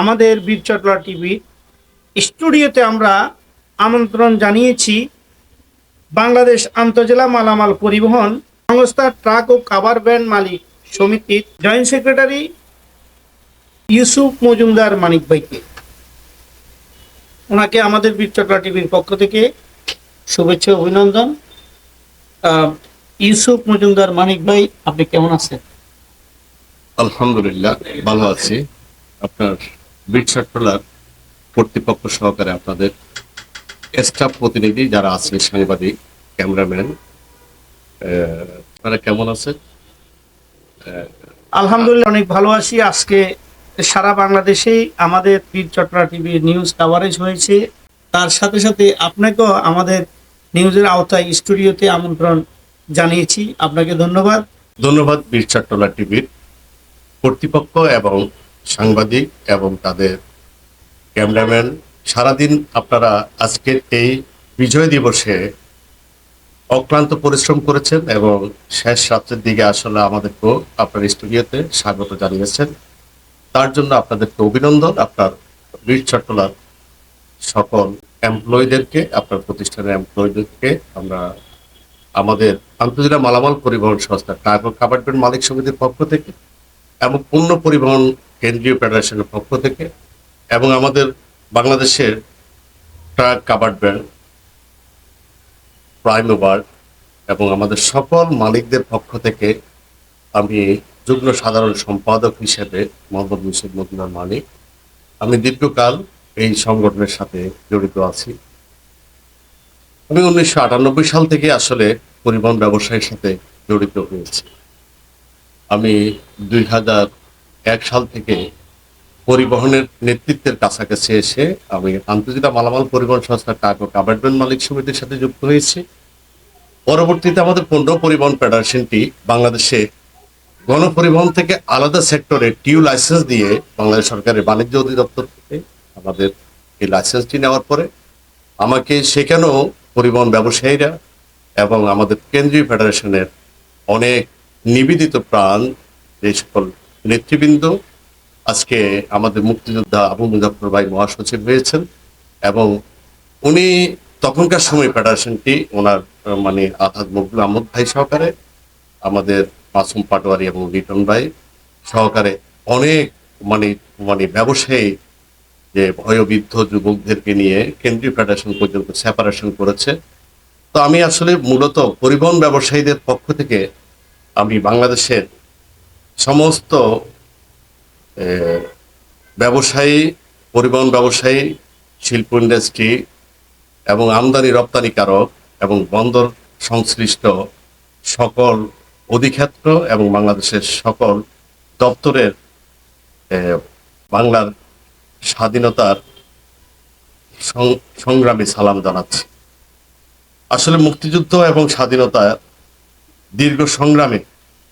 আমাদের বীরচটলা টিভি স্টুডিওতে আমরা আমন্ত্রণ জানিয়েছি বাংলাদেশ আন্তজেলা মালামাল পরিবহন সংস্থা ট্রাক ও কাভার ভ্যান মালিক সমিতির জয়েন্ট সেক্রেটারি ইউসুফ মজুমদার মানিক ভাইকে। ওনাকে আমাদের বীরচটলা টিভির পক্ষ থেকে শুভেচ্ছা অভিনন্দন। ইউসুফ মজুমদার মানিক ভাই, আপনি কেমন আছেন? আলহামদুলিল্লাহ, ভালো আছি। আপনার বিটসাট ট্রলার কর্তৃপক্ষ সহকারে আপনাদের স্টাফ প্রতিনিধি যারা আছে সাংবাদিক ক্যামেরাম্যান আপনারা কেমন আছেন? আলহামদুলিল্লাহ অনেক ভালো আছি। আজকে সারা বাংলাদেশেই আমাদের বীর চট্টরা টিভি নিউজ কাভারেজ হয়েছে। তার সাথে সাথে আপনাকেও আমাদের নিউজের আওতায় স্টুডিওতে আমন্ত্রণ জানিয়েছি। আপনাকে ধন্যবাদ। ধন্যবাদ বিটসাট ট্রলার টিভির কর্তৃপক্ষ এবং সাংবাদিক এবং তাদের ক্যামেরাম্যান। সারাদিন আপনারা আজকের এই বিজয় দিবসে অক্লান্ত পরিশ্রম করেছেন এবং শেষ রাত্রের দিকে আসলে আমাদেরকেও আপনার স্টুডিওতে স্বাগত জানিয়েছেন। তার জন্য আপনাদেরকে অভিনন্দন, আপনার বীর চট্টলার সকল এমপ্লয়ীদেরকে আপনার প্রতিষ্ঠানের এমপ্লয়ীদেরকে আমরা আমাদের আন্তর্জাতিক মালামাল পরিবহন সংস্থা ট্রাক কাবার্টমেন্ট মালিক সমিতির পক্ষ থেকে এবং পণ্য পরিবহন কেন্দ্রীয় ফেডারেশনের পক্ষ থেকে এবং আমাদের বাংলাদেশের ট্রাক কাবার্টমেন্ট প্রাইম ওভার এবং আমাদের সকল মালিকদের পক্ষ থেকে আমি যুগ্ম সাধারণ সম্পাদক হিসেবে মোহাম্মদ মুসিদ মদিনার মালিক। আমি দীর্ঘকাল এই সংগঠনের সাথে জড়িত আছি। আমি উনিশশো আটানব্বই সাল থেকে আসলে পরিবহন ব্যবসায়ের সাথে জড়িত হয়েছি। আমি দুই হাজার এক সাল থেকে পরিবহনের নেতৃত্বের কাছাকাছি এসে আমি আন্তর্জাতিক মালামাল পরিবহন সংস্থা টাক ও মালিক সমিতির সাথে যুক্ত হয়েছি। পরবর্তীতে আমাদের পণ্য পরিবহন ফেডারেশনটি বাংলাদেশে গণপরিবহন থেকে আলাদা সেক্টরে টিউ লাইসেন্স দিয়ে বাংলাদেশ সরকারের বাণিজ্য অধিদপ্তর থেকে আমাদের এই লাইসেন্সটি নেওয়ার পরে আমাকে সেখানেও পরিবহন ব্যবসায়ীরা এবং আমাদের কেন্দ্রীয় ফেডারেশনের অনেক নিবেদিত প্রাণ যে সকল নেতৃবৃন্দ, আজকে আমাদের মুক্তিযোদ্ধা আবু মুজাফর ভাই মহাসচিব হয়েছেন এবং উনি তখনকার সময় ফেডারেশনটি ওনার মানে আহাদ মকবুল আহমদ ভাই সহকারে, আমাদের মাসুম পাটোয়ারি এবং লিটন ভাই সহকারে অনেক মানে মানে ব্যবসায়ী যে ভয়বিদ্ধ যুবকদেরকে নিয়ে কেন্দ্রীয় ফেডারেশন পর্যন্ত সেপারেশন করেছে। তো আমি আসলে মূলত পরিবহন ব্যবসায়ীদের পক্ষ থেকে আমি বাংলাদেশের সমস্ত ব্যবসায়ী, পরিবহন ব্যবসায়ী, শিল্প ইন্ডাস্ট্রি এবং আমদানি রপ্তানিকারক এবং বন্দর সংশ্লিষ্ট সকল অধিক্ষেত্র এবং বাংলাদেশের সকল দপ্তরের বাংলার স্বাধীনতার সংগ্রামে সালাম জানাচ্ছি। আসলে মুক্তিযুদ্ধ এবং স্বাধীনতার দীর্ঘ সংগ্রামে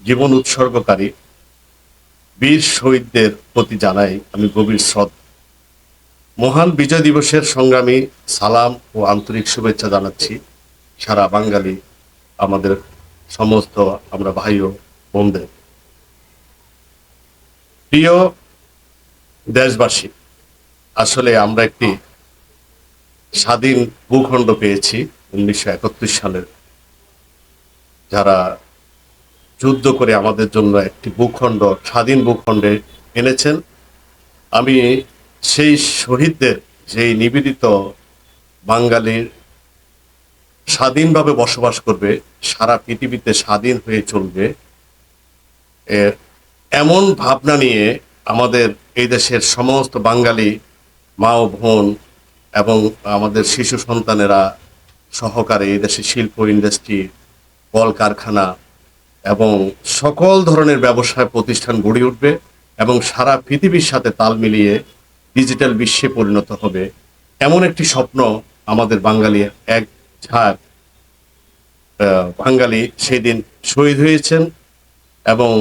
জীবন উৎসর্গকারী বীর শহীদদের প্রতি জানাই আমি গভীর শ্রদ্ধা। মহান বিজয় দিবসের সংগ্রামী সালাম ও আন্তরিক শুভেচ্ছা জানাচ্ছি সারা বাঙালি, আমাদের সমস্ত আমরা ভাই ও বোনদের। প্রিয় দেশবাসী, আসলে আমরা একটি স্বাধীন ভূখণ্ড পেয়েছি উনিশশো একাত্তর সালের, যারা যুদ্ধ করে আমাদের জন্য একটি ভূখণ্ড, স্বাধীন ভূখণ্ডে এনেছেন। আমি সেই শহীদদের, যেই নিবেদিত বাঙালির স্বাধীনভাবে বসবাস করবে, সারা পৃথিবীতে স্বাধীন হয়ে চলবে এমন ভাবনা নিয়ে আমাদের এই দেশের সমস্ত বাঙালি মা ও বোন এবং আমাদের শিশু সন্তানেরা সহকারে এই দেশের শিল্প ইন্ডাস্ট্রি কল কারখানা এবং সকল ধরনের ব্যবসায় প্রতিষ্ঠান গড়ে উঠবে এবং সারা পৃথিবীর সাথে তাল মিলিয়ে ডিজিটাল বিশ্বে পরিণত হবে। এমন একটি স্বপ্ন আমাদের বাঙালি এক ঝাঁক বাঙালি সেদিন শহীদ হয়েছেন এবং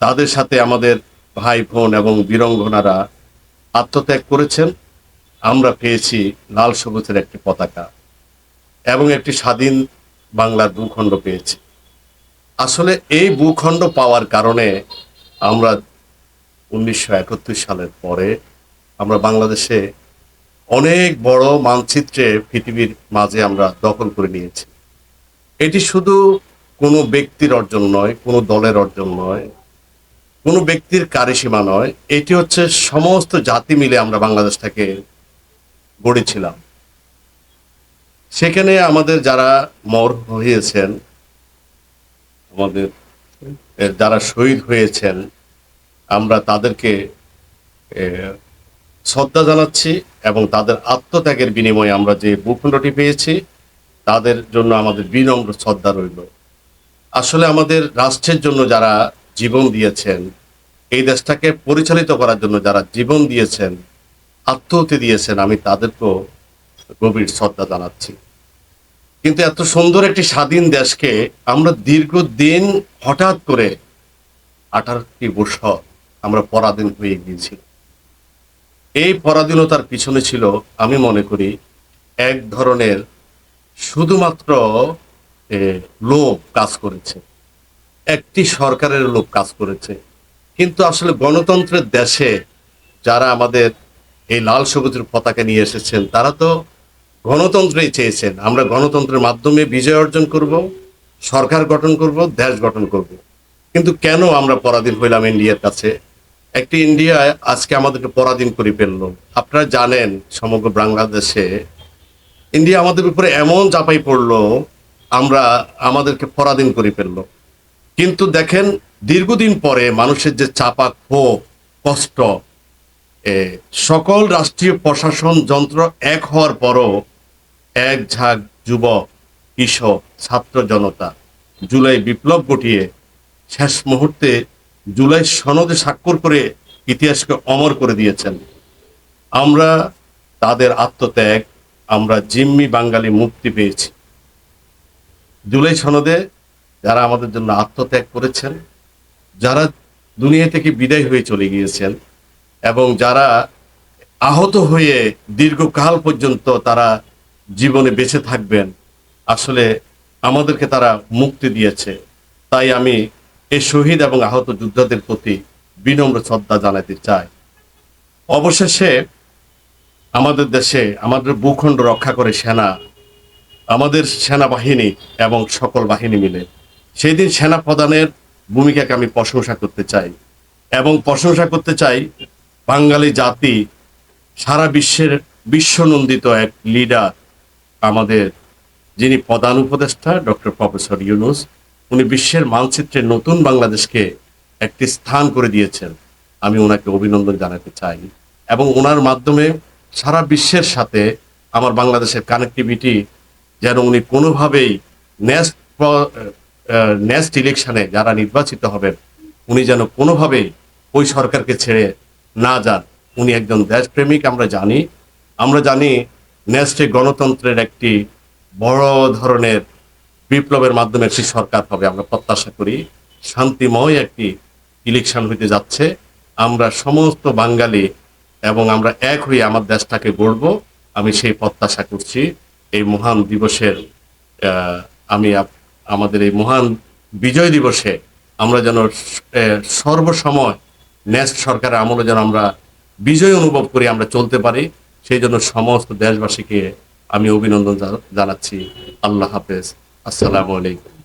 তাদের সাথে আমাদের ভাই, বোন এবং বীরঙ্গনারা আত্মত্যাগ করেছেন। আমরা পেয়েছি লাল সবুজের একটি পতাকা এবং একটি স্বাধীন বাংলার ভূখণ্ড পেয়েছি। আসলে এই ভূখণ্ড পাওয়ার কারণে আমরা উনিশশো একাত্তর সালের পরে আমরা বাংলাদেশে অনেক বড় মানচিত্রে পৃথিবীর মাঝে আমরা দখল করে নিয়েছি। এটি শুধু কোনো ব্যক্তির অর্জন নয়, কোনো দলের অর্জন নয়, কোনো ব্যক্তির কারিসীমা নয়, এটি হচ্ছে সমস্ত জাতি মিলে আমরা বাংলাদেশটাকে গড়েছিলাম। সেখানে আমাদের যারা মর হয়েছেন আমাদের যারা শহীদ হয়েছেন, আমরা তাদেরকে শ্রদ্ধা জানাচ্ছি এবং তাদের আত্মত্যাগের বিনিময়ে আমরা যে ভূখণ্ডটি পেয়েছি, তাদের জন্য আমাদের বিনম্র শ্রদ্ধা রইল। আসলে আমাদের রাষ্ট্রের জন্য যারা জীবন দিয়েছেন, এই দেশটাকে পরিচালিত করার জন্য যারা জীবন দিয়েছেন আত্মহতি দিয়েছেন, আমি তাদেরকেও গভীর শ্রদ্ধা জানাচ্ছি। কিন্তু এত সুন্দর একটি স্বাধীন দেশকে আমরা দীর্ঘদিন হঠাৎ করে আঠারোটি বছর আমরা পরাধীন হয়ে গিয়েছি। এই পরাধীনতার পিছনে ছিল, আমি মনে করি, এক ধরনের শুধুমাত্র লোভ কাজ করেছে। একটি সরকারের লোভ কাজ করেছে। কিন্তু আসলে গণতন্ত্রের দেশে যারা আমাদের এই লাল সবুজের পতাকা নিয়ে এসেছেন, তারা তো গণতন্ত্রই চেয়েছেন। আমরা গণতন্ত্রের মাধ্যমে বিজয় অর্জন করব, সরকার গঠন করব, দেশ গঠন করব। কিন্তু কেন আমরা পরাধীন হইলাম ইন্ডিয়ার কাছে? একটি ইন্ডিয়া আজকে আমাদেরকে পরাধীন করে ফেলল। আপনারা জানেন, সমগ্র বাংলাদেশে ইন্ডিয়া আমাদের উপরে এমন চাপাই পড়ল, আমরা আমাদেরকে পরাধীন করে ফেলল। কিন্তু দেখেন, দীর্ঘদিন পরে মানুষের যে চাপা ক্ষোভ, কষ্ট সকল রাষ্ট্রীয় প্রশাসন যন্ত্র এক হওয়ার পরও এক ঝাঁক যুবক, কৃষক, ছাত্র জনতা জুলাই বিপ্লব ঘটিয়ে শেষ মুহূর্তে জুলাই সনদে স্বাক্ষর করে ইতিহাসকে অমর করে দিয়েছেন। আমরা তাদের আত্মত্যাগ, আমরা জিম্মি বাঙালি মুক্তি পেয়েছি। জুলাই সনদে যারা আমাদের জন্য আত্মত্যাগ করেছেন, যারা দুনিয়া থেকে বিদায় হয়ে চলে গিয়েছেন এবং যারা আহত হয়ে দীর্ঘকাল পর্যন্ত তারা জীবনে বেঁচে থাকবেন, আসলে আমাদেরকে তারা মুক্তি দিয়েছে। তাই আমি এই শহীদ এবং আহত যোদ্ধাদের প্রতি বিনম্র শ্রদ্ধা জানাতে চাই। অবশেষে আমাদের দেশে আমাদের ভূখণ্ড রক্ষা করে সেনা, আমাদের সেনাবাহিনী এবং সকল বাহিনী মিলে সেই দিন সেনা প্রধানের ভূমিকাকে আমি প্রশংসা করতে চাই এবং প্রশংসা করতে চাই বাঙালি জাতি সারা বিশ্বের বিশ্বনন্দিত এক লিডার আমাদের, যিনি প্রধান উপদেষ্টা, ডক্টর প্রফেসর ইউনুস। উনি বিশ্বের মানচিত্রে নতুন বাংলাদেশকে একটি স্থান করে দিয়েছেন। আমি ওনাকে অভিনন্দন জানাতে চাই। এবং ওনার মাধ্যমে সারা বিশ্বের সাথে আমার বাংলাদেশের কানেক্টিভিটি যেন উনি কোনোভাবেই নেক্সট নেক্সট ইলেকশনে যারা নির্বাচিত হবেন, উনি যেন কোনোভাবেই ওই সরকারকে ছেড়ে না যান। উনি একজন দেশপ্রেমিক, আমরা জানি। আমরা জানি নেক্সটে গণতন্ত্রের একটি বড় ধরনের বিপ্লবের মাধ্যমে একটি সরকার হবে। আমরা প্রত্যাশা করি শান্তিময় একটি ইলেকশন হইতে যাচ্ছে। আমরা সমস্ত বাঙালি এবং আমরা এক হয়ে আমার দেশটাকে গড়ব। আমি সেই প্রত্যাশা করছি। এই মহান দিবসের আমি আমাদের এই মহান বিজয় দিবসে আমরা যেন সর্বসময় নেক্সট সরকারের আমলে যেন আমরা বিজয় অনুভব করি আমরা চলতে পারি, সেই জন্য সমস্ত দেশবাসীকে আমি অভিনন্দন জানাচ্ছি। আল্লাহ হাফেজ। আসসালামু আলাইকুম।